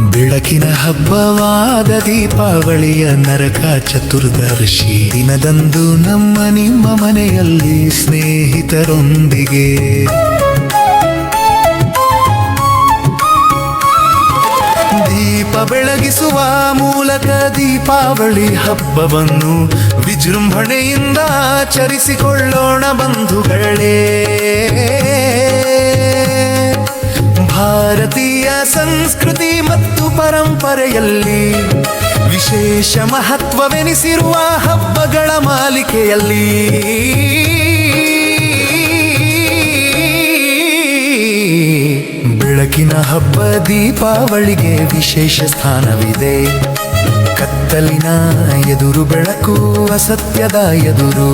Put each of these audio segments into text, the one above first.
ಬೆಳಕಿನ ಹಬ್ಬವಾದ ದೀಪಾವಳಿಯ ನರಕ ಚತುರ್ದರ್ಶಿ ದಿನದಂದು ನಮ್ಮ ನಿಮ್ಮ ಮನೆಯಲ್ಲಿ ಸ್ನೇಹಿತರೊಂದಿಗೆ. ದೀಪ ಬೆಳಗಿಸುವ ಮೂಲಕ ದೀಪಾವಳಿ ಹಬ್ಬವನ್ನು ವಿಜೃಂಭಣೆಯಿಂದ ಆಚರಿಸಿಕೊಳ್ಳೋಣ ಬಂಧುಗಳೇ. ಭಾರತೀಯ ಸಂಸ್ಕೃತಿ ಮತ್ತು ಪರಂಪರೆಯಲ್ಲಿ ವಿಶೇಷ ಮಹತ್ವವೆನಿಸಿರುವ ಹಬ್ಬಗಳ ಮಾಲಿಕೆಯಲ್ಲಿ ಬೆಳಕಿನ ಹಬ್ಬ ದೀಪಾವಳಿಗೆ ವಿಶೇಷ ಸ್ಥಾನವಿದೆ. ಕತ್ತಲಿನ ಎದುರು ಬೆಳಕು ಅಸತ್ಯದ ಎದುರು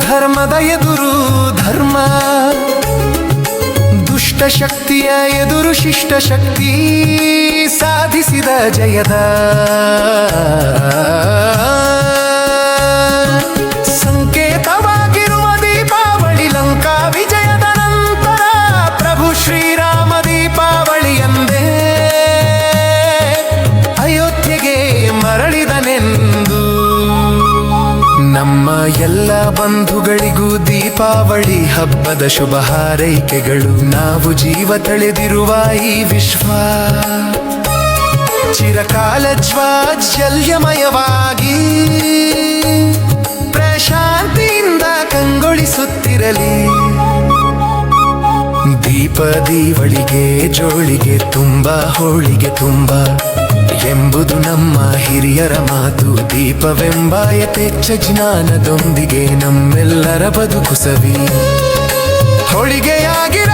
ಧರ್ಮದ ಎದುರು ಧರ್ಮ. ದುಷ್ಟ ಶಕ್ತಿಯ ಎದುರು ಶಿಷ್ಟ ಶಕ್ತಿ ಸಾಧಿಸಿದ ಜಯದ. ಎಲ್ಲ ಬಂಧುಗಳಿಗೂ ದೀಪಾವಳಿ ಹಬ್ಬದ ಶುಭ ಹಾರೈಕೆಗಳು. ನಾವು ಜೀವ ತಳೆದಿರುವ ಈ ವಿಶ್ವ. ಚಿರಕಾಲ ಜ್ವಾಜಲ್ಯಮಯವಾಗಿ ಪ್ರಶಾಂತಿಯಿಂದ ಕಂಗೊಳಿಸುತ್ತಿರಲಿ. ದೀಪ ದೀವಳಿಗೆ ಜೋಳಿಗೆ ತುಂಬ, ಹೋಳಿಗೆ ತುಂಬ ಎಂಬುದು ನಮ್ಮ ಹಿರಿಯರ ಮಾತು ದೀಪವೆಂಬ ಯಥೇಚ್ಛ ಜ್ಞಾನದೊಂದಿಗೆ ನಮ್ಮೆಲ್ಲರ ಬದುಕು ಸವಿ. ಹೋಳಿಗೆಯಾಗಿರಲಿ